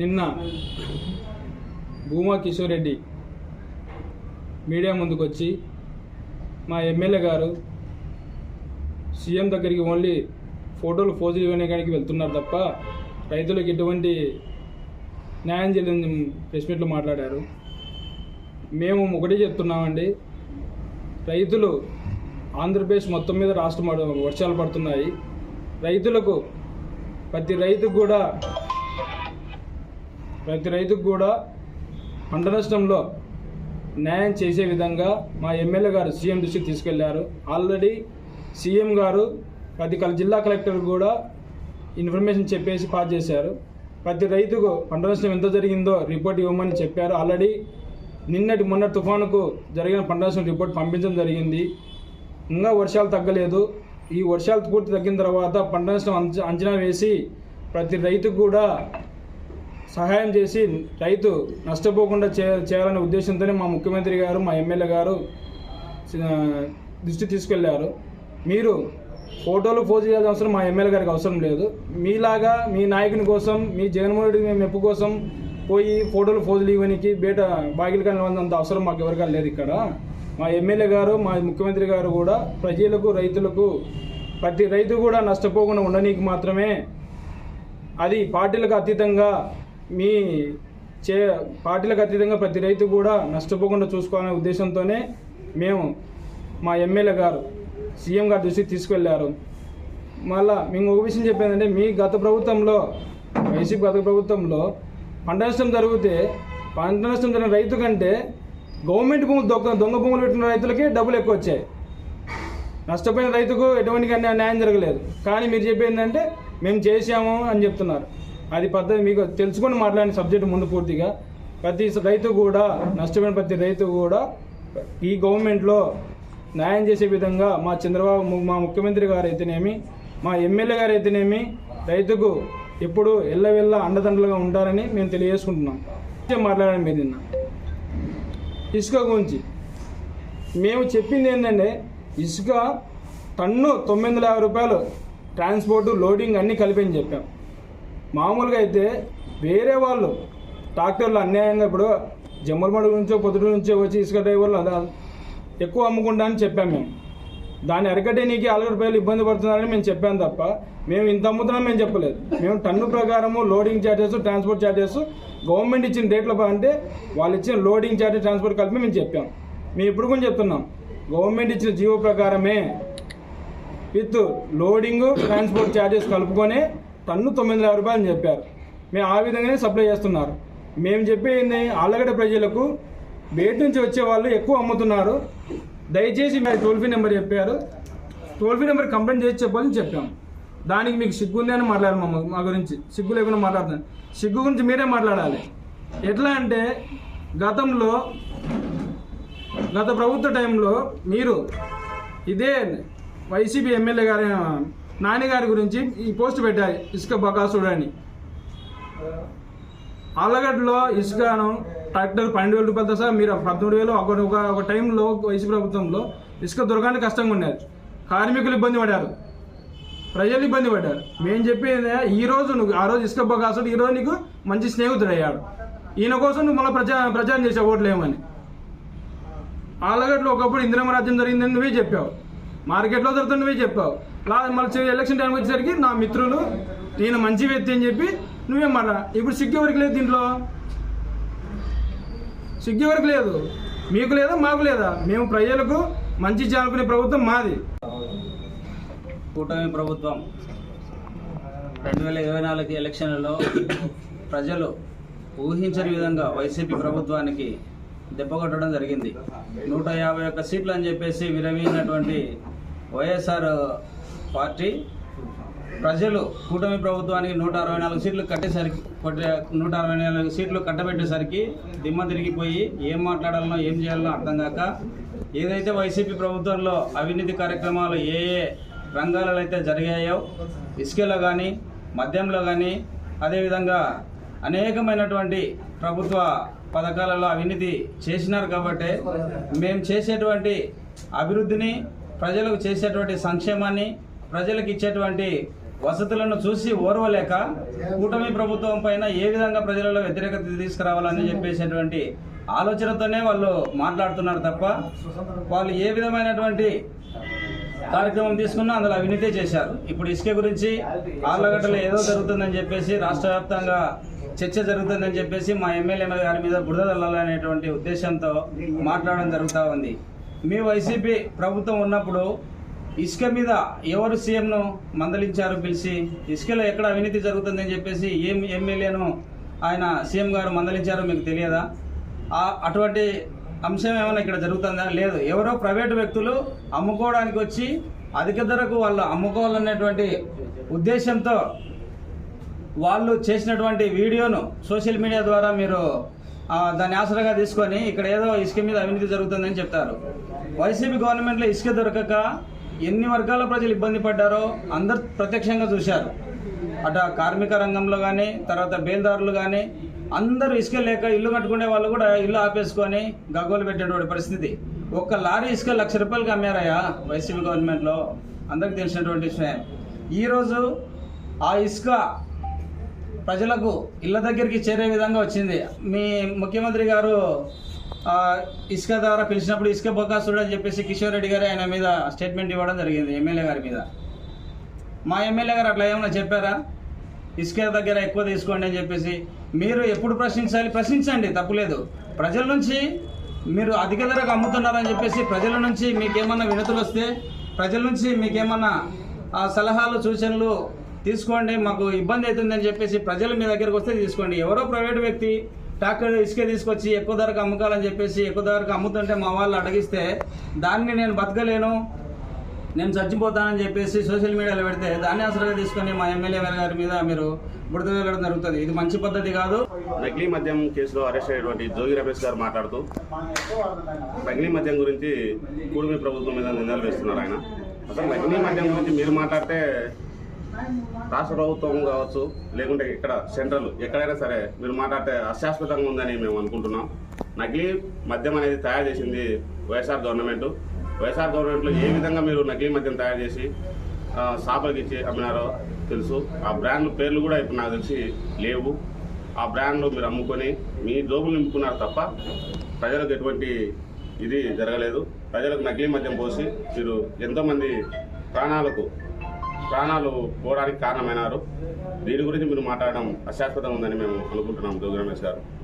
నిన్న భూమా కిషోర్ రెడ్డి మీడియా ముందుకు వచ్చి మా ఎమ్మెల్యే గారు సీఎం దగ్గరికి ఓన్లీ ఫోటోలు ఫోజులు ఇవ్వడానికి వెళ్తున్నారు తప్ప రైతులకు ఎటువంటి న్యాయం చేయలేని ప్రెస్ మీట్లో మాట్లాడారు. మేము ఒకటే చెప్తున్నామండి రైతులు ఆంధ్రప్రదేశ్ మొత్తం మీద రాష్ట్రం వర్షాలు పడుతున్నాయి. రైతులకు ప్రతి రైతుకు కూడా ప్రతి రైతుకు కూడా పంట నష్టంలో న్యాయం చేసే విధంగా మా ఎమ్మెల్యే గారు సీఎం దృష్టికి తీసుకెళ్ళారు. ఆల్రెడీ సీఎం గారు ప్రతి కల జిల్లా కలెక్టర్ కూడా ఇన్ఫర్మేషన్ చెప్పేసి పాస్ చేశారు. ప్రతి రైతుకు పంట నష్టం ఎంత జరిగిందో రిపోర్ట్ ఇవ్వమని చెప్పారు. ఆల్రెడీ నిన్నటి మొన్న తుఫానుకు జరిగిన పంట నష్టం రిపోర్ట్ పంపించడం జరిగింది. ఇంకా వర్షాలు తగ్గలేదు. ఈ వర్షాలు పూర్తి తగ్గిన తర్వాత పంట నష్టం అంచ- అంచనా వేసి ప్రతి రైతుకు కూడా సహాయం చేసి రైతు నష్టపోకుండా చే చేయాలనే ఉద్దేశంతోనే మా ముఖ్యమంత్రి గారు మా ఎమ్మెల్యే గారు దృష్టి తీసుకెళ్ళారు. మీరు ఫోటోలు పోజు చేయాల్సిన అవసరం మా ఎమ్మెల్యే గారికి అవసరం లేదు. మీలాగా మీ నాయకుని కోసం మీ జగన్మోహన్ రెడ్డి మెప్పు కోసం పోయి ఫోటోలు ఫోజులు ఇవ్వనికి బయట బాగిలు అంత అవసరం మాకు ఎవరికీ లేదు ఇక్కడ. మా ఎమ్మెల్యే గారు మా ముఖ్యమంత్రి గారు కూడా ప్రజలకు రైతులకు ప్రతి రైతు కూడా నష్టపోకుండా ఉండనీకి మాత్రమే అది పార్టీలకు అతీతంగా మీ చే పార్టీలకు అతీతంగా ప్రతి రైతు కూడా నష్టపోకుండా చూసుకోవాలనే ఉద్దేశంతోనే మేము మా ఎమ్మెల్యే గారు సీఎం గారు దృష్టికి తీసుకెళ్ళారు. మళ్ళా మేము ఒక విషయం చెప్పేదంటే మీ గత ప్రభుత్వంలో వైసీపీ గత ప్రభుత్వంలో పంట నష్టం జరిగితే పంట నష్టం జరిగిన రైతు కంటే గవర్నమెంట్ భూములు దొంగ దొంగ భూములు పెట్టిన రైతులకి డబ్బులు ఎక్కువ వచ్చాయి. నష్టపోయిన రైతుకు ఎటువంటి న్యాయం జరగలేదు. కానీ మీరు చెప్పేందంటే మేము చేసాము అని చెప్తున్నారు. అది పద్ధతి మీకు తెలుసుకొని మాట్లాడిన సబ్జెక్ట్ ముందు పూర్తిగా. ప్రతి రైతు కూడా నష్టమైన ప్రతి రైతు కూడా ఈ గవర్నమెంట్లో న్యాయం చేసే విధంగా మా చంద్రబాబు మా ముఖ్యమంత్రి గారు అయితేనేమి మా ఎమ్మెల్యే గారు అయితేనేమి రైతుకు ఎప్పుడు ఎల్లవెల్ల అండదండలుగా ఉంటారని మేము తెలియజేసుకుంటున్నాం. మాట్లాడాను మీరు నిన్న. ఇసుక గురించి. మేము చెప్పింది ఏంటంటే ఇసుక టన్ను తొమ్మిది వందల యాభై రూపాయలు ట్రాన్స్పోర్టు లోడింగ్ అన్నీ కలిపి అని చెప్పాం. మామూలుగా అయితే వేరే వాళ్ళు ట్రాక్టర్లు అన్యాయంగా ఇప్పుడు జమ్మలమడు నుంచో పొద్దుటి నుంచో వచ్చి ఇసుక డ్రైవర్లు అలా ఎక్కువ అమ్ముకుంటా అని చెప్పాం మేము. దాన్ని అరకటే నీకు ఆలుగడ రూపాయలు ఇబ్బంది పడుతున్నారని మేము చెప్పాం తప్ప మేము ఇంత అమ్ముతున్నాం మేము చెప్పలేదు. మేము టన్ను ప్రకారము loading charges transport charges government ఇచ్చిన రేట్ల అంటే వాళ్ళు ఇచ్చిన లోడింగ్ ఛార్జెస్ ట్రాన్స్పోర్ట్ కలిపి మేము చెప్పాం. మేము ఇప్పుడు కూడా చెప్తున్నాం. గవర్నమెంట్ ఇచ్చిన జీవో ప్రకారమే విత్ లోడింగ్ ట్రాన్స్పోర్ట్ ఛార్జెస్ కలుపుకొని టన్ను తొమ్మిది వందల రూపాయలు అని చెప్పారు. మేము ఆ విధంగానే సప్లై చేస్తున్నారు. మేము చెప్పేది ఆళ్ళగడ్డ ప్రజలకు బయట నుంచి వచ్చే వాళ్ళు ఎక్కువ అమ్ముతున్నారు. దయచేసి మీరు టోల్ ఫ్రీ నెంబర్ చెప్పారు. టోల్ ఫ్రీ నెంబర్ కంప్లైంట్ చేసి చెప్పాలని చెప్పాం దానికి మీకు సిగ్గు ఉంది అని మాట్లాడారు మా మా గురించి. సిగ్గు లేకుండా మాట్లాడుతున్నాను. సిగ్గు గురించి మీరే మాట్లాడాలి. ఎట్లా అంటే గతంలో గత ప్రభుత్వ టైంలో మీరు ఇదే వైసీపీ ఎమ్మెల్యే గారి నాన్నగారి గురించి ఈ పోస్ట్ పెట్టారు ఇసుక బకాసుడు అని ఆలగడ్డలో ఇసుకను ట్రాక్టర్ పన్నెండు వేల రూపాయలతో సార్ మీరు పదమూడు వేలు ఒక ఒక ఒక టైంలో వైసీపీ ప్రభుత్వంలో ఇసుక దొరకడానికి కష్టంగా ఉండేది కార్మికులు ఇబ్బంది పడారు ప్రజలు ఇబ్బంది పడ్డారు. మేము చెప్పేది ఈ రోజు నువ్వు ఆ రోజు ఇసుక బకాసుడు ఈ రోజు నీకు మంచి స్నేహితుడు అయ్యాడు. ఈయన కోసం నువ్వు మళ్ళీ ప్రచా ప్రచారం చేసావు ఓట్లేమని ఆలగడ్డలో ఒకప్పుడు ఇందిరమ్మ రాజ్యం జరిగిందని నువ్వే చెప్పావు. మార్కెట్లో జరుగుతుంది నువ్వే చెప్పావు. లా మళ్ళీ ఎలక్షన్ టైంకి వచ్చేసరికి నా మిత్రులు నేను మంచి వ్యక్తి అని చెప్పి నువ్వే మాట ఇప్పుడు సిగ్గు ఎవరికి లేదు దీంట్లో. సిగ్గు ఎవరికి లేదు. మీకు లేదా మాకు లేదా? మేము ప్రజలకు మంచి చేయాలనుకునే ప్రభుత్వం మాది. కూటమి ప్రభుత్వం రెండు వేల ఇరవై నాలుగు ఎలక్షన్లలో ప్రజలు ఊహించని విధంగా వైసీపీ ప్రభుత్వానికి దెబ్బకొట్టడం జరిగింది. నూట యాభై ఒక్క సీట్లు అని చెప్పేసి విరమించినటువంటి వైఎస్ఆర్ పార్టీ ప్రజలు కూటమి ప్రభుత్వానికి నూట అరవై నాలుగు సీట్లు కట్టేసరికి కొట్టే నూట అరవై నాలుగు సీట్లు కట్టబెట్టేసరికి దిమ్మ తిరిగిపోయి ఏం మాట్లాడాలనో ఏం చేయాలనో అర్థం కాక ఏదైతే వైసీపీ ప్రభుత్వంలో అవినీతి కార్యక్రమాలు ఏ ఏ రంగాలలో అయితే జరిగాయో ఇసుకలో కానీ మద్యంలో కానీ అదేవిధంగా అనేకమైనటువంటి ప్రభుత్వ పథకాలలో అవినీతి చేసినారు కాబట్టి మేము చేసేటువంటి అభివృద్ధిని ప్రజలకు చేసేటువంటి సంక్షేమాన్ని ప్రజలకు ఇచ్చేటువంటి వసతులను చూసి ఓర్వలేక కూటమి ప్రభుత్వం పైన ఏ విధంగా ప్రజలలో వ్యతిరేకత తీసుకురావాలని చెప్పేసేటువంటి ఆలోచనతోనే వాళ్ళు మాట్లాడుతున్నారు తప్ప వాళ్ళు ఏ విధమైనటువంటి కార్యక్రమం తీసుకున్నా అందులో అవినీతే చేశారు. ఇప్పుడు ఇసుక గురించి ఆళ్ళగడ్డలో ఏదో జరుగుతుందని చెప్పేసి రాష్ట్ర వ్యాప్తంగా చర్చ జరుగుతుందని చెప్పేసి మా ఎమ్మెల్యే గారి మీద బురద చల్లాలనేటువంటి ఉద్దేశంతో మాట్లాడడం జరుగుతూ ఉంది. మీ వైసీపీ ప్రభుత్వం ఉన్నప్పుడు ఇసుక మీద ఎవరు సీఎంను మందలించారు పిలిచి ఇసుకలో ఎక్కడ అవినీతి జరుగుతుందని చెప్పేసి ఏం ఎమ్మెల్యేను ఆయన సీఎం గారు మందలించారో మీకు తెలియదా? అటువంటి అంశం ఏమైనా ఇక్కడ జరుగుతుందా? లేదు. ఎవరో ప్రైవేటు వ్యక్తులు అమ్ముకోవడానికి వచ్చి అధిక ధరకు వాళ్ళు అమ్ముకోవాలనేటువంటి ఉద్దేశంతో వాళ్ళు చేసినటువంటి వీడియోను సోషల్ మీడియా ద్వారా మీరు దాన్ని ఆసరాగా తీసుకొని ఇక్కడ ఏదో ఇసుక మీద అవినీతి జరుగుతుందని చెప్తారు. వైసీపీ గవర్నమెంట్లో ఇసుక దొరకక ఎన్ని వర్గాల ప్రజలు ఇబ్బంది పడ్డారో అందరు ప్రత్యక్షంగా చూశారు. అటు కార్మిక రంగంలో కానీ తర్వాత బేల్దారులు కానీ అందరూ ఇసుక లేక ఇల్లు కట్టుకునే వాళ్ళు కూడా ఇల్లు ఆపేసుకొని గగ్గోలు పెట్టేటువంటి పరిస్థితి. ఒక్క లారీ ఇసుక లక్ష రూపాయలకి అమ్మారయ్యా వైసీపీ గవర్నమెంట్లో. అందరికి తెలిసినటువంటి విషయం. ఈరోజు ఆ ఇసుక ప్రజలకు ఇళ్ళ దగ్గరికి చేరే విధంగా వచ్చింది. మీ ముఖ్యమంత్రి గారు ఇసుక ద్వారా పిలిచినప్పుడు ఇసుక బొకాసుడు అని చెప్పేసి కిషోర్ రెడ్డి గారు ఆయన మీద స్టేట్మెంట్ ఇవ్వడం జరిగింది ఎమ్మెల్యే గారి మీద. మా ఎమ్మెల్యే గారు అట్లా ఏమైనా చెప్పారా? ఇసుక దగ్గర ఎక్కువ తీసుకోండి అని చెప్పేసి. మీరు ఎప్పుడు ప్రశ్నించాలి? ప్రశ్నించండి తప్పులేదు. ప్రజల నుంచి మీరు అధిక ధరకు అమ్ముతున్నారని చెప్పేసి ప్రజల నుంచి మీకేమన్నా వినతులు వస్తే ప్రజల నుంచి మీకేమన్నా ఆ సలహాలు సూచనలు తీసుకోండి మాకు ఇబ్బంది అవుతుందని చెప్పేసి ప్రజలు మీ దగ్గరకు వస్తే తీసుకోండి. ఎవరో ప్రైవేట్ వ్యక్తి ట్రాక్టర్ ఇసుక తీసుకొచ్చి ఎక్కువ ధరకు అమ్ముకోవాలని చెప్పేసి ఎక్కువ ధరకు అమ్ముతుంటే మా వాళ్ళు అడిగిస్తే దాన్ని నేను బతకలేను నేను చచ్చిపోతానని చెప్పేసి సోషల్ మీడియాలో పెడితే దాన్ని అసలుగా తీసుకొని మా ఎమ్మెల్యే గారి మీద మీరు బుడత వెళ్ళడం జరుగుతుంది. ఇది మంచి పద్ధతి కాదు. నకిలీ మద్యం కేసులో అరెస్ట్ అయినటువంటి జోగి రమేష్ గారు మాట్లాడుతూ నకిలీ మద్యం గురించి కూడిమి ప్రభుత్వం మీద నిందలు వేస్తున్నారు ఆయన. అసలు నకిలీ మద్యం గురించి మీరు మాట్లాడితే రాష్ట్ర ప్రభుత్వం కావచ్చు లేకుంటే ఇక్కడ సెంట్రల్ ఎక్కడైనా సరే మీరు మాట్లాడితే అశాశ్వతంగా ఉందని మేము అనుకుంటున్నాం. నకిలీ మద్యం అనేది తయారు చేసింది వైఎస్ఆర్ గవర్నమెంట్. వైఎస్ఆర్ గవర్నమెంట్లో ఏ విధంగా మీరు నకిలీ మద్యం తయారు చేసి షాపులకు ఇచ్చి అమ్మినారో తెలుసు. ఆ బ్రాండ్ పేర్లు కూడా ఇప్పుడు నాకు తెలిసి లేవు. ఆ బ్రాండ్లు మీరు అమ్ముకొని మీ జోబులు నింపుకున్నారు తప్ప ప్రజలకు ఎటువంటి ఇది జరగలేదు. ప్రజలకు నకిలీ మద్యం పోసి మీరు ఎంతోమంది ప్రాణాలకు ప్రాణాలు పోవడానికి కారణమైనారు. దీని గురించి మీరు మాట్లాడడం అశాశ్వతం ఉందని మేము అనుకుంటున్నాం. జోగి రమేష్ గారు.